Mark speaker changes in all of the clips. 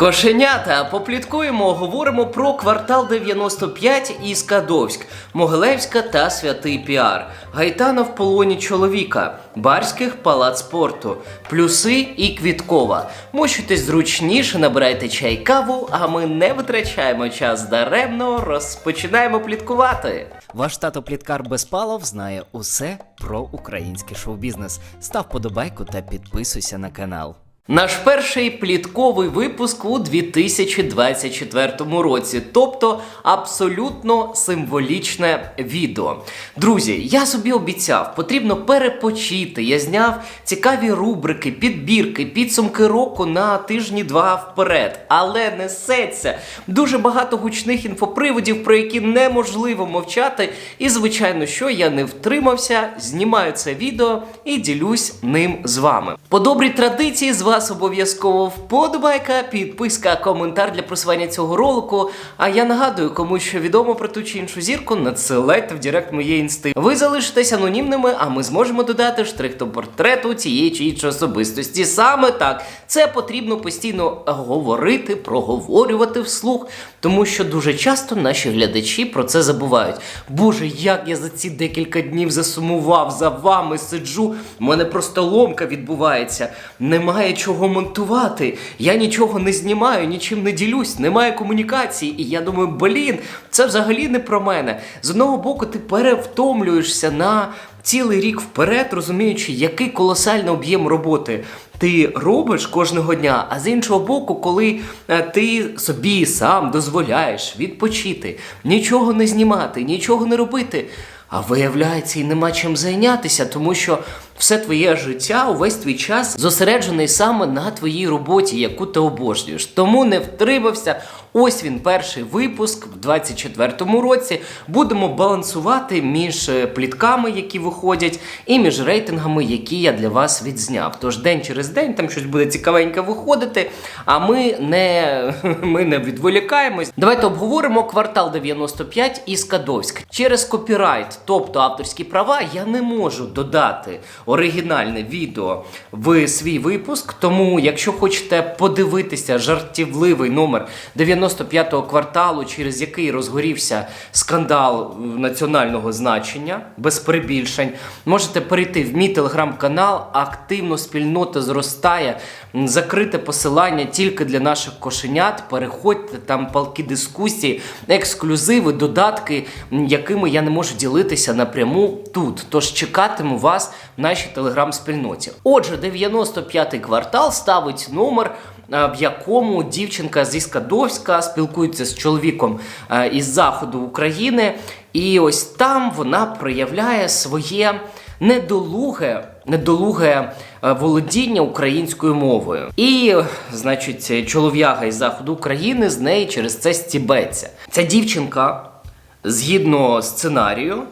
Speaker 1: Кошенята, попліткуємо, говоримо про квартал 95 і Скадовськ, Могилевська та Святий Піар, Гайтана в полоні чоловіка, Барських палац спорту, Плюси і Квіткова. Мощуйтесь зручніше, набирайте чай каву, а ми не витрачаємо час даремно, розпочинаємо пліткувати.
Speaker 2: Ваш тато Пліткар Безпалов знає усе про український шоу-бізнес. Став подобайку та підписуйся на канал.
Speaker 1: Наш перший плітковий випуск у 2024 році, тобто абсолютно символічне відео. Друзі, я собі обіцяв, потрібно перепочити. Я зняв цікаві рубрики, підбірки, підсумки року на тижні-два вперед. Але несеться дуже багато гучних інфоприводів, про які неможливо мовчати. І, звичайно, що я не втримався, знімаю це відео і ділюсь ним з вами. По добрій традиції з вас обов'язково вподобайка, підписка, коментар для просування цього ролику. А я нагадую, кому що відомо про ту чи іншу зірку, надсилайте в директ моєї інсти. Ви залишитесь анонімними, а ми зможемо додати штрих до портрету цієї чи іншої особистості. Саме так це потрібно постійно говорити, проговорювати вслух, тому що дуже часто наші глядачі про це забувають. Боже, як я за ці декілька днів засумував за вами, сиджу. У мене просто ломка відбувається. Немає чого монтувати. Я нічого не знімаю, нічим не ділюсь, немає комунікації. І я думаю, блін, це взагалі не про мене. З одного боку, ти перевтомлюєшся на цілий рік вперед, розуміючи, який колосальний об'єм роботи ти робиш кожного дня. А з іншого боку, коли е, ти собі сам дозволяєш відпочити, нічого не знімати, нічого не робити. А виявляється, і нема чим зайнятися, тому що все твоє життя, увесь твій час зосереджений саме на твоїй роботі, яку ти обожнюєш. Тому не втримався. Ось він перший випуск в 24-му році. Будемо балансувати між е, плітками, які виходять, і між рейтингами, які я для вас відзняв. Тож день через день там щось буде цікавеньке виходити. А ми не, ми не відволікаємось. Давайте обговоримо квартал 95 і Скадовськ. Через копірайт, тобто авторські права, я не можу додати оригінальне відео в свій випуск. Тому, якщо хочете подивитися жартівливий номер 95-го кварталу, через який розгорівся скандал національного значення, без перебільшень, можете перейти в мій телеграм-канал. Активно спільнота зростає. Закрите посилання тільки для наших кошенят. Переходьте там палки дискусії, ексклюзиви, додатки, якими я не можу ділитися напряму тут. Тож чекатиму вас в телеграм-спільноті. Отже, 95-й квартал ставить номер. е, В якому дівчинка зі Скадовська спілкується з чоловіком е, із заходу України, і ось там вона проявляє своє недолуге, недолуге е, володіння українською мовою. І, значить, чолов'яга із заходу України з неї через це стібеться. Ця дівчинка, згідно сценарію,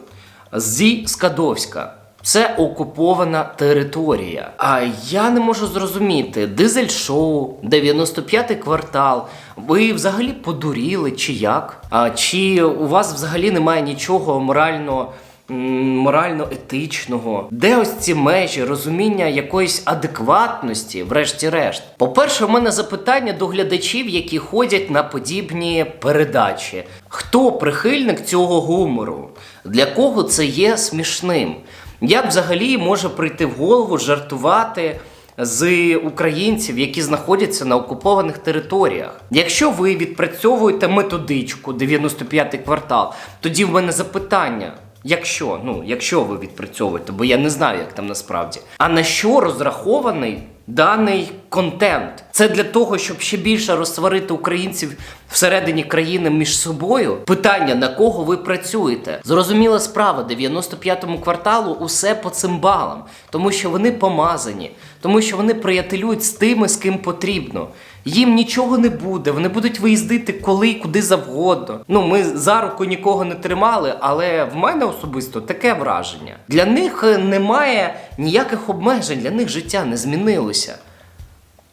Speaker 1: зі Скадовська. Це окупована територія. А я не можу зрозуміти, дизель-шоу, 95-й квартал. Ви взагалі подуріли чи як? А чи у вас взагалі немає нічого морально морально-етичного? Де ось ці межі розуміння якоїсь адекватності, врешті-решт? По-перше, у мене запитання до глядачів, які ходять на подібні передачі. Хто прихильник цього гумору? Для кого це є смішним? Як взагалі може прийти в голову жартувати з українців, які знаходяться на окупованих територіях? Якщо ви відпрацьовуєте методичку 95-й квартал, тоді в мене запитання. Якщо, ну, якщо ви відпрацьовуєте, бо я не знаю, як там насправді. А на що розрахований даний контент? Це для того, щоб ще більше розсварити українців всередині країни між собою. Питання, на кого ви працюєте? Зрозуміла справа, 95-му кварталу усе по цим балам, тому що вони помазані, тому що вони приятелюють з тими, з ким потрібно. Їм нічого не буде, вони будуть виїздити коли і куди завгодно. Ну, ми за руку нікого не тримали, але в мене особисто таке враження. Для них е, немає ніяких обмежень, для них життя не змінилося.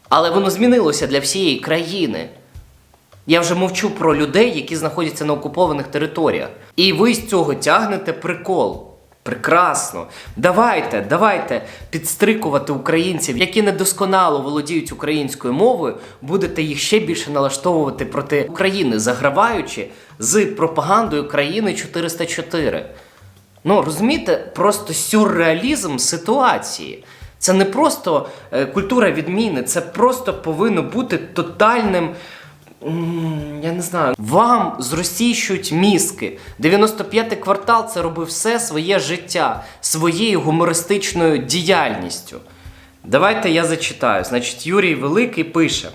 Speaker 1: Але воно змінилося для всієї країни. Я вже мовчу про людей, які знаходяться на окупованих територіях. І ви з цього тягнете прикол. Прекрасно. Давайте, давайте підстрикувати українців, які недосконало володіють українською мовою, будете їх ще більше налаштовувати проти України, заграваючи з пропагандою країни 404. Ну, розумієте, просто сюрреалізм ситуації. Це не просто е, культура відміни, це просто повинно бути тотальним. Я не знаю, вам зросійщують мізки. 95-й квартал це робив все своє життя, своєю гумористичною діяльністю. Давайте я зачитаю. Значить, Юрій Великий пише.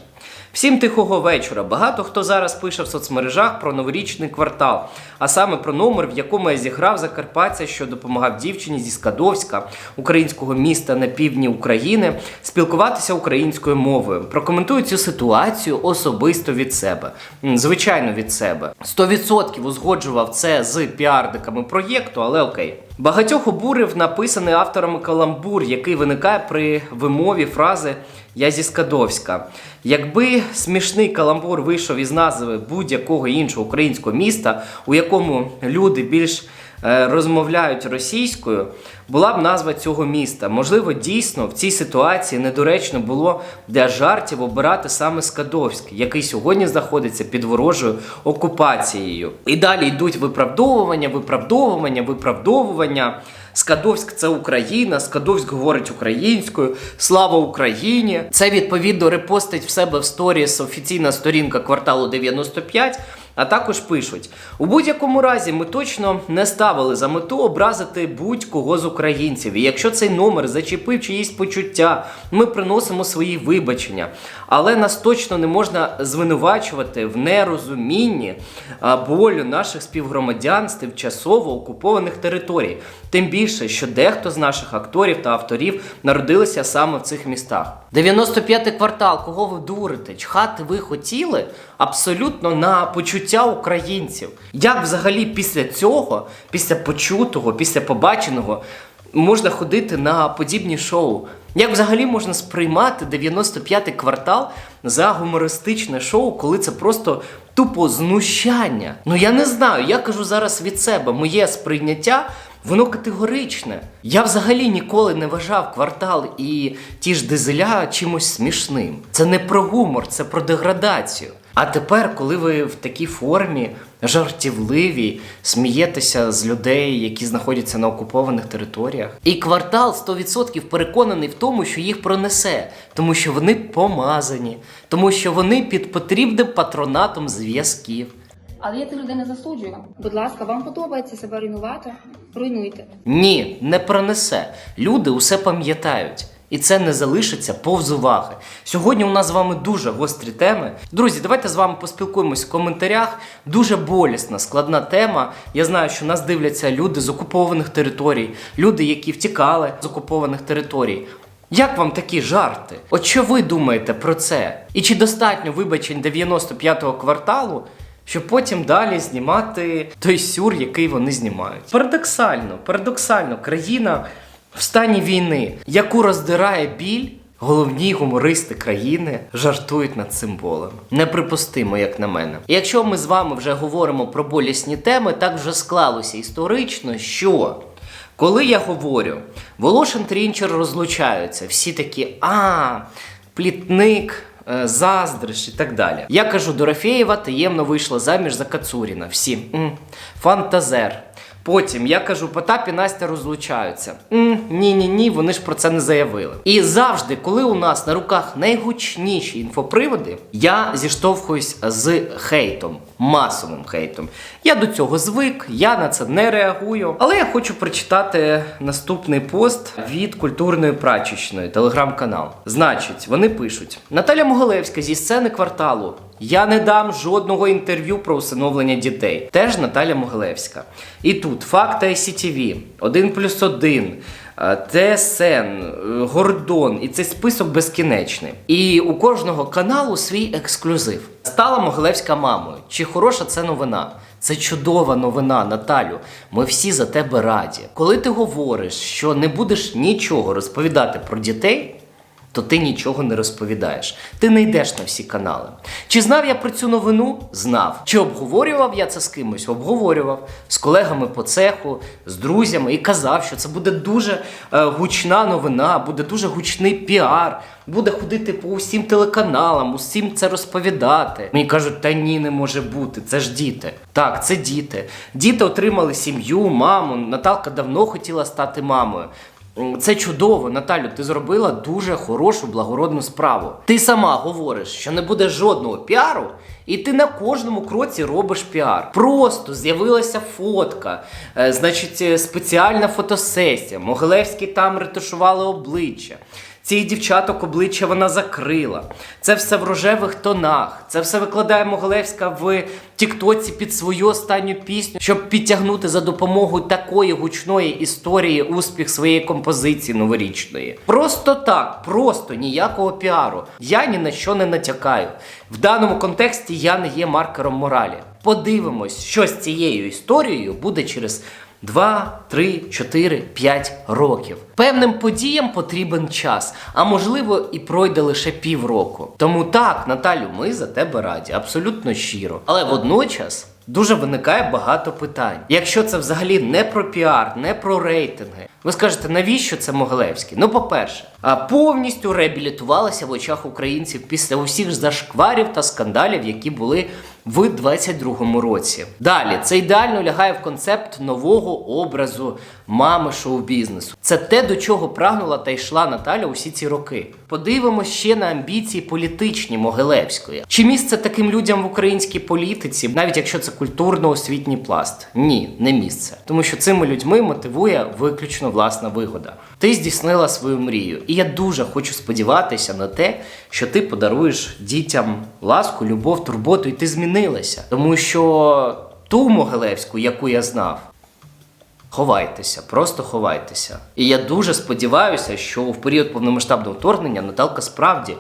Speaker 1: Всім тихого вечора. Багато хто зараз пише в соцмережах про новорічний квартал, а саме про номер, в якому я зіграв Закарпаття, що допомагав дівчині зі Скадовська, українського міста на півдні України, спілкуватися українською мовою. Прокоментую цю ситуацію особисто від себе. Звичайно, від себе. 100% узгоджував це з піарниками проєкту, але окей. Багатьох обурив написаний авторами каламбур, який виникає при вимові фрази Я зі Скадовська. Якби смішний каламбур вийшов із назви будь-якого іншого українського міста, у якому люди більш е, розмовляють російською, була б назва цього міста. Можливо, дійсно в цій ситуації недоречно було для жартів обирати саме Скадовськ, який сьогодні знаходиться під ворожою окупацією. І далі йдуть виправдовування, виправдовування, виправдовування. Скадовськ це Україна, Скадовськ говорить українською. Слава Україні! Це відповідно репостить в себе в сторіс офіційна сторінка кварталу 95. А також пишуть: у будь-якому разі ми точно не ставили за мету образити будь-кого з українців. І якщо цей номер зачепив чиїсь почуття, ми приносимо свої вибачення. Але нас точно не можна звинувачувати в нерозумінні болю наших співгромадян з тимчасово окупованих територій. Тим більше, що дехто з наших акторів та авторів народилися саме в цих містах. 95-й квартал, кого ви дурите? Чхати ви хотіли абсолютно на почуття українців. Як взагалі після цього, після почутого, після побаченого, можна ходити на подібні шоу? Як взагалі можна сприймати 95-й квартал за гумористичне шоу, коли це просто тупо знущання? Ну я не знаю, я кажу зараз від себе, моє сприйняття. Воно категоричне. Я взагалі ніколи не вважав квартал і ті ж дизеля чимось смішним. Це не про гумор, це про деградацію. А тепер, коли ви в такій формі жартівливі, смієтеся з людей, які знаходяться на окупованих територіях. І квартал 100% переконаний в тому, що їх пронесе, тому що вони помазані, тому що вони під потрібним патронатом зв'язків.
Speaker 3: Але я цих людей не засуджую. Будь ласка, вам подобається себе руйнувати? Руйнуйте.
Speaker 1: Ні, не пронесе. Люди усе пам'ятають. І це не залишиться повз уваги. Сьогодні у нас з вами дуже гострі теми. Друзі, давайте з вами поспілкуємось в коментарях. Дуже болісна, складна тема. Я знаю, що нас дивляться люди з окупованих територій, люди, які втікали з окупованих територій. Як вам такі жарти? От що ви думаєте про це? І чи достатньо вибачень 95-го кварталу, щоб потім далі знімати той сюр, який вони знімають? Парадоксально, парадоксально, країна в стані війни, яку роздирає біль. Головні гумористи країни жартують над цим болем. Неприпустимо, як на мене. Якщо ми з вами вже говоримо про болісні теми, так вже склалося історично, що коли я говорю, Волошин Трінчер розлучаються, всі такі а, плітник. е, Заздриш і так далі. Я кажу, Дорофєєва таємно вийшла заміж за Кацуріна. Всі м, фантазер. Потім я кажу, Потап і Настя розлучаються. ні, ні, ні, вони ж про це не заявили. І завжди, коли у нас на руках найгучніші інфоприводи, я зіштовхуюсь з хейтом, масовим хейтом. Я до цього звик, я на це не реагую. Але я хочу прочитати наступний пост від культурної прачечної телеграм-канал. Значить, вони пишуть: Наталя Могилевська зі сцени кварталу. Я не дам жодного інтерв'ю про усиновлення дітей. Теж Наталя Могилевська. І тут факти ICTV, 1 плюс 1, ТСН, е, Гордон, і цей список безкінечний. І у кожного каналу свій ексклюзив. Стала Могилевська мамою. Чи хороша це новина? Це чудова новина, Наталю. Ми всі за тебе раді. Коли ти говориш, що не будеш нічого розповідати про дітей, то ти нічого не розповідаєш. Ти не йдеш на всі канали. Чи знав я про цю новину? Знав. Чи обговорював я це з кимось? Обговорював з колегами по цеху, з друзями і казав, що це буде дуже е, гучна новина, буде дуже гучний піар, буде ходити по усім телеканалам, усім це розповідати. Мені кажуть, та ні, не може бути, це ж діти. Так, це діти. Діти отримали сім'ю, маму. Наталка давно хотіла стати мамою. Це чудово, Наталю. Ти зробила дуже хорошу благородну справу. Ти сама говориш, що не буде жодного піару, і ти на кожному кроці робиш піар. Просто з'явилася фотка, е, значить, е, спеціальна фотосесія. Могилевські там ретушували обличчя. Цих дівчаток обличчя вона закрила. Це все в рожевих тонах. Це все викладає Могилевська в Тіктоці під свою останню пісню, щоб підтягнути за допомогою такої гучної історії успіх своєї композиції новорічної. Просто так, просто ніякого піару. Я ні на що не натякаю. В даному контексті я не є маркером моралі. Подивимось, що з цією історією буде через 2, 3, 4, 5 років. Певним подіям потрібен час, а можливо і пройде лише півроку. Тому так, Наталю, ми за тебе раді, абсолютно щиро. Але водночас. Дуже виникає багато питань. Якщо це взагалі не про піар, не про рейтинги, ви скажете, навіщо це Могилевський? Ну, по-перше, повністю реабілітувалася в очах українців після усіх зашкварів та скандалів, які були в 22-му році. Далі це ідеально лягає в концепт нового образу мами шоу-бізнесу. Це те, до чого прагнула та йшла Наталя усі ці роки. Подивимось ще на амбіції політичні Могилевської. Чи місце таким людям в українській політиці, навіть якщо це культурно-освітній пласт? Ні, не місце. Тому що цими людьми мотивує виключно власна вигода. Ти здійснила свою мрію, і я дуже хочу сподіватися на те, що ти подаруєш дітям ласку, любов, турботу, і ти змінилася. Тому що ту Могилевську, яку я знав, Ховайтеся, просто ховайтеся. І я дуже сподіваюся, що в період повномасштабного вторгнення Наталка справді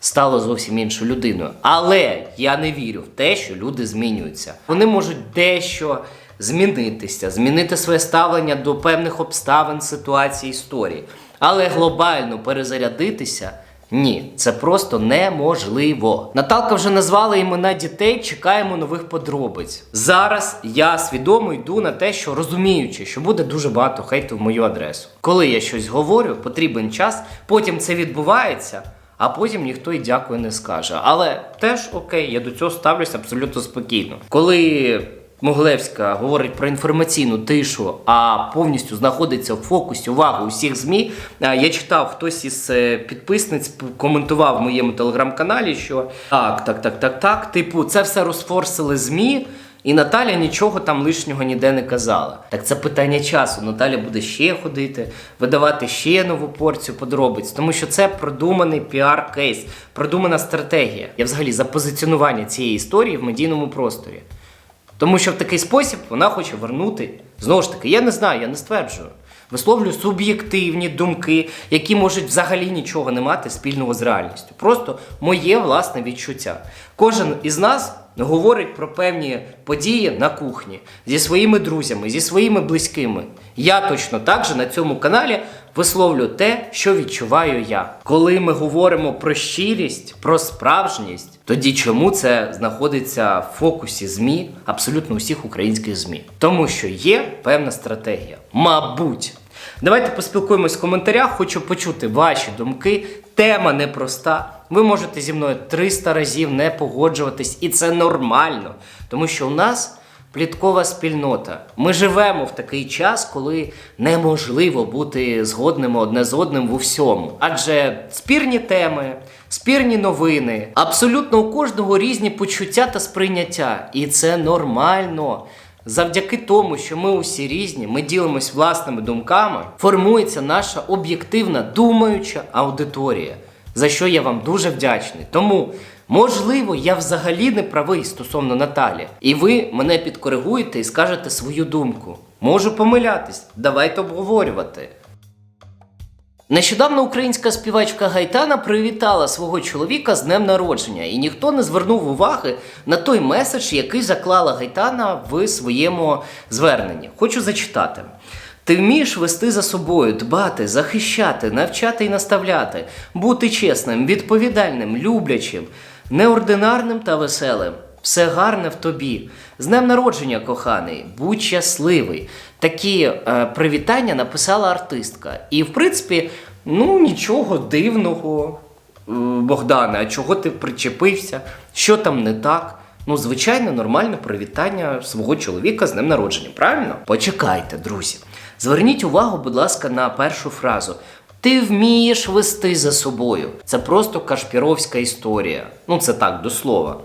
Speaker 1: стала зовсім іншою людиною. Але я не вірю в те, що люди змінюються. Вони можуть дещо змінитися, змінити своє ставлення до певних обставин, ситуацій, історії. Але глобально перезарядитися. Ні, це просто неможливо. Наталка вже назвала імена дітей, чекаємо нових подробиць. Зараз я свідомо йду на те, що розуміючи, що буде дуже багато хейту в мою адресу. Коли я щось говорю, потрібен час, потім це відбувається, а потім ніхто і дякую не скаже. Але теж окей, я до цього ставлюся абсолютно спокійно. Коли Моглевська говорить про інформаційну тишу, а повністю знаходиться в фокусі уваги усіх ЗМІ. А, Я читав, хтось із е, підписниць коментував в моєму телеграм-каналі, що так, так, так, так, так. Типу, це все розфорсили ЗМІ. І Наталя нічого там лишнього ніде не казала. Так це питання часу. Наталя буде ще ходити, видавати ще нову порцію подробиць, тому що це продуманий піар-кейс, продумана стратегія. Я взагалі за позиціонування цієї історії в медійному просторі. Тому що в такий спосіб вона хоче вернути. Знову ж таки, я не знаю, я не стверджую. Висловлюю суб'єктивні думки, які можуть взагалі нічого не мати спільного з реальністю. Просто моє власне відчуття. Кожен із нас говорить про певні події на кухні зі своїми друзями, зі своїми близькими. Я точно так же на цьому каналі висловлю те, що відчуваю я. Коли ми говоримо про щирість, про справжність, тоді чому це знаходиться в фокусі ЗМІ, абсолютно усіх українських ЗМІ? Тому що є певна стратегія. Мабуть. Давайте поспілкуємось в коментарях. Хочу почути ваші думки. Тема непроста. Ви можете зі мною 300 разів не погоджуватись, і це нормально, тому що у нас пліткова спільнота. Ми живемо в такий час, коли неможливо бути згодними одне з одним в усьому. Адже спірні теми, спірні новини, абсолютно у кожного різні почуття та сприйняття, і це нормально. Завдяки тому, що ми усі різні, ми ділимось власними думками, формується наша об'єктивна думаюча аудиторія, за що я вам дуже вдячний. Тому, можливо, я взагалі не правий стосовно Наталі, і ви мене підкоригуєте і скажете свою думку. Можу помилятись, давайте обговорювати. Нещодавно українська співачка Гайтана привітала свого чоловіка з днем народження, і ніхто не звернув уваги на той меседж, який заклала Гайтана в своєму зверненні. Хочу зачитати. Ти вмієш вести за собою, дбати, захищати, навчати і наставляти, бути чесним, відповідальним, люблячим, неординарним та веселим. Все гарне в тобі. З днем народження, коханий, будь щасливий. Такі е, привітання написала артистка. І, в принципі, ну нічого дивного, е, Богдане, а чого ти причепився? Що там не так? Ну, звичайно, нормальне привітання свого чоловіка з днем народження, правильно? Почекайте, друзі. Зверніть увагу, будь ласка, на першу фразу. Ти вмієш вести за собою. Це просто кашпіровська історія. Ну, це так, до слова.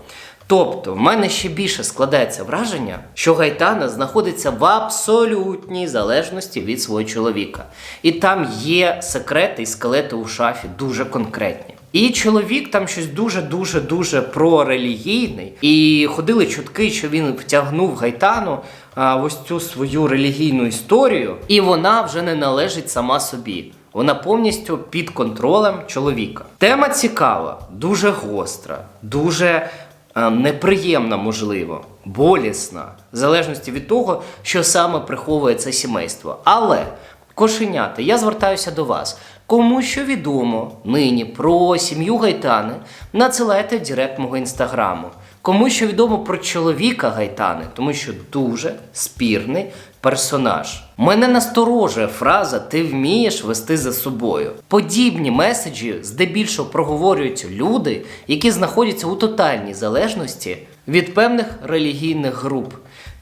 Speaker 1: Тобто, в мене ще більше складається враження, що Гайтана знаходиться в абсолютній залежності від свого чоловіка. І там є секрети і скелети у шафі дуже конкретні. І чоловік там щось дуже дуже прорелігійний. І ходили чутки, що він втягнув Гайтану а, ось цю свою релігійну історію, і вона вже не належить сама собі. Вона повністю під контролем чоловіка. Тема цікава, дуже гостра, дуже е, неприємна, можливо, болісна, в залежності від того, що саме приховує це сімейство. Але кошенята, я звертаюся до вас. Кому що відомо нині про сім'ю Гайтани, надсилайте директ мого інстаграму. Кому що відомо про чоловіка Гайтани, тому що дуже спірний персонаж. Мене насторожує фраза Ти вмієш вести за собою. Подібні меседжі здебільшого проговорюють люди, які знаходяться у тотальній залежності від певних релігійних груп.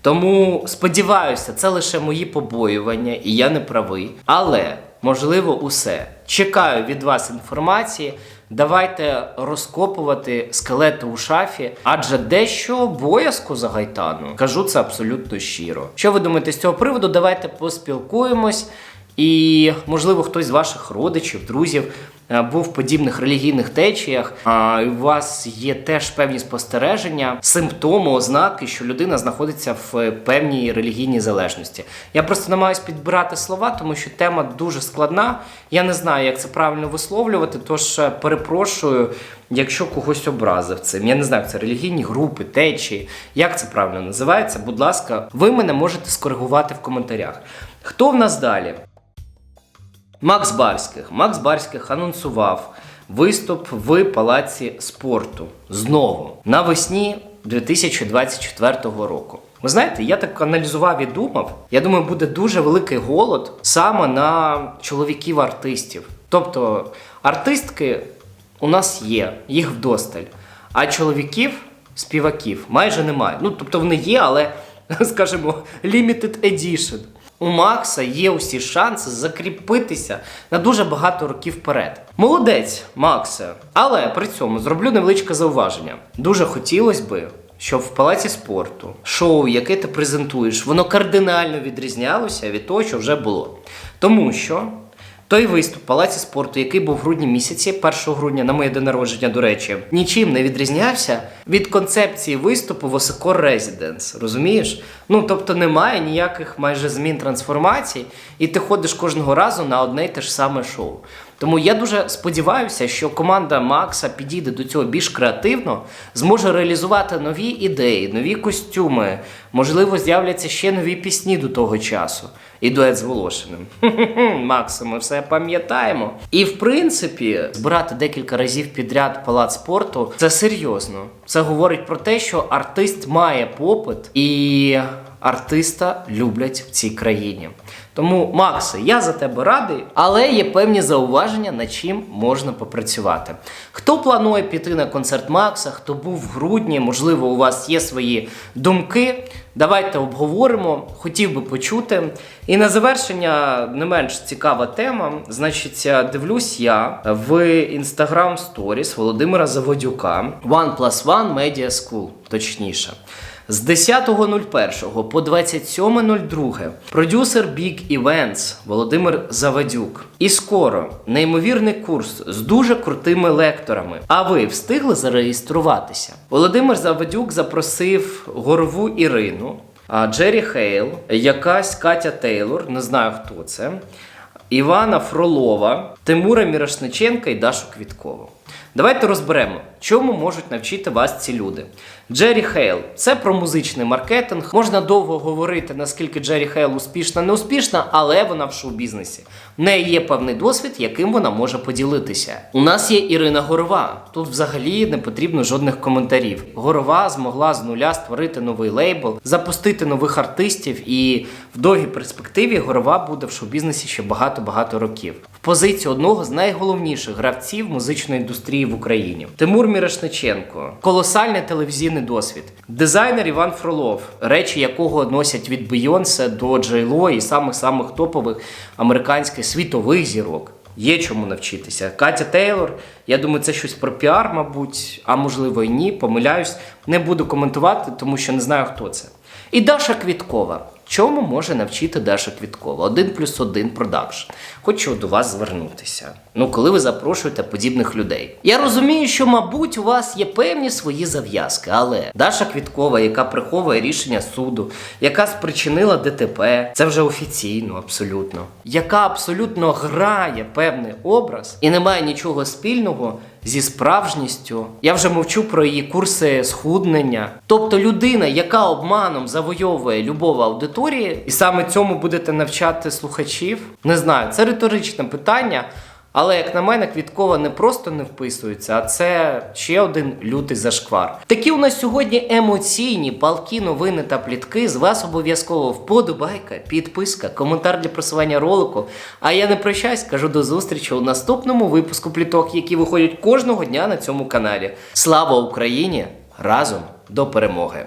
Speaker 1: Тому сподіваюся, це лише мої побоювання, і я не правий. Але можливо, усе. Чекаю від вас інформації. Давайте розкопувати скелети у шафі, адже дещо обов'язку за гайтану. Кажу це абсолютно щиро. Що ви думаєте з цього приводу? Давайте поспілкуємось. І, можливо, хтось з ваших родичів, друзів був в подібних релігійних течіях. А у вас є теж певні спостереження, симптоми, ознаки, що людина знаходиться в певній релігійній залежності. Я просто намагаюся підбирати слова, тому що тема дуже складна. Я не знаю, як це правильно висловлювати. Тож е, перепрошую, якщо когось образив цим. Я не знаю, як це релігійні групи, течії. Як це правильно називається? Будь ласка, ви мене можете скоригувати в коментарях. Хто в нас далі? Макс Барських. Макс Барських анонсував виступ в палаці спорту знову навесні 2024 року. Ви знаєте, я так аналізував і думав. Я думаю, буде дуже великий голод саме на чоловіків-артистів. Тобто артистки у нас є, їх вдосталь, а чоловіків, співаків майже немає. Ну, тобто вони є, але, скажімо, limited edition. У Макса є усі шанси закріпитися на дуже багато років вперед. Молодець, Максе. Але при цьому зроблю невеличке зауваження. Дуже хотілося би, щоб в палаці спорту шоу, яке ти презентуєш, воно кардинально відрізнялося від того, що вже було. Тому що той виступ в палаці спорту, який був в грудні місяці, 1 грудня на моє день народження, до речі, нічим не відрізнявся від концепції виступу в Резіденс. Розумієш? Ну тобто немає ніяких майже змін трансформацій, і ти ходиш кожного разу на одне й те ж саме шоу. Тому я дуже сподіваюся, що команда Макса підійде до цього більш креативно, зможе реалізувати нові ідеї, нові костюми. Можливо, з'являться ще нові пісні до того часу. І дует з Волошиним. Макса, ми все пам'ятаємо. І в принципі, збирати декілька разів підряд палац спорту це серйозно. Це говорить про те, що артист має попит і артиста люблять в цій країні. Тому, Максе, я за тебе радий, але є певні зауваження, над чим можна попрацювати. Хто планує піти на концерт Макса, хто був в грудні, можливо, у вас є свої думки. Давайте обговоримо, хотів би почути. І на завершення не менш цікава тема. Значить, дивлюсь я в Instagram Stories Володимира Заводюка One Plus One Media School, точніше. З 10.01 по 27.02 продюсер Big Events Володимир Завадюк. І скоро неймовірний курс з дуже крутими лекторами. А ви встигли зареєструватися? Володимир Завадюк запросив горову Ірину, Джері Хейл, якась Катя Тейлор, не знаю хто це. Івана Фролова, Тимура Мірошниченка і Дашу Квіткову. Давайте розберемо, чому можуть навчити вас ці люди. Джері Хейл це про музичний маркетинг. Можна довго говорити, наскільки Джері Хейл успішна, не успішна, але вона в шоу-бізнесі. В неї є певний досвід, яким вона може поділитися. У нас є Ірина Горова. Тут взагалі не потрібно жодних коментарів. Горова змогла з нуля створити новий лейбл, запустити нових артистів, і в довгій перспективі Горова буде в шоу-бізнесі ще багато-багато років. В позиції одного з найголовніших гравців музичної індустрії в Україні. Тимур Мірошниченко, колосальний телевізійний досвід, дизайнер Іван Фролов, речі якого носять від Бейонсе до Джейло і самих самих топових американських світових зірок. Є чому навчитися. Катя Тейлор, я думаю, це щось про піар, мабуть, а можливо і ні. Помиляюсь, не буду коментувати, тому що не знаю, хто це. І Даша Квіткова. Чому може навчити Даша Квіткова? Один плюс один продакшн. Хочу до вас звернутися. Ну, коли ви запрошуєте подібних людей. Я розумію, що, мабуть, у вас є певні свої зав'язки, але Даша Квіткова, яка приховує рішення суду, яка спричинила ДТП, це вже офіційно, абсолютно, яка абсолютно грає певний образ і не має нічого спільного зі справжністю. Я вже мовчу про її курси схуднення. Тобто людина, яка обманом завойовує любов аудиторії, і саме цьому будете навчати слухачів. Не знаю, це риторичне питання. Але як на мене, Квіткова не просто не вписується, а це ще один лютий зашквар. Такі у нас сьогодні емоційні палкі новини та плітки. З вас обов'язково вподобайка, підписка, коментар для просування ролику. А я не прощаюсь, кажу до зустрічі у наступному випуску пліток, які виходять кожного дня на цьому каналі. Слава Україні! Разом до перемоги!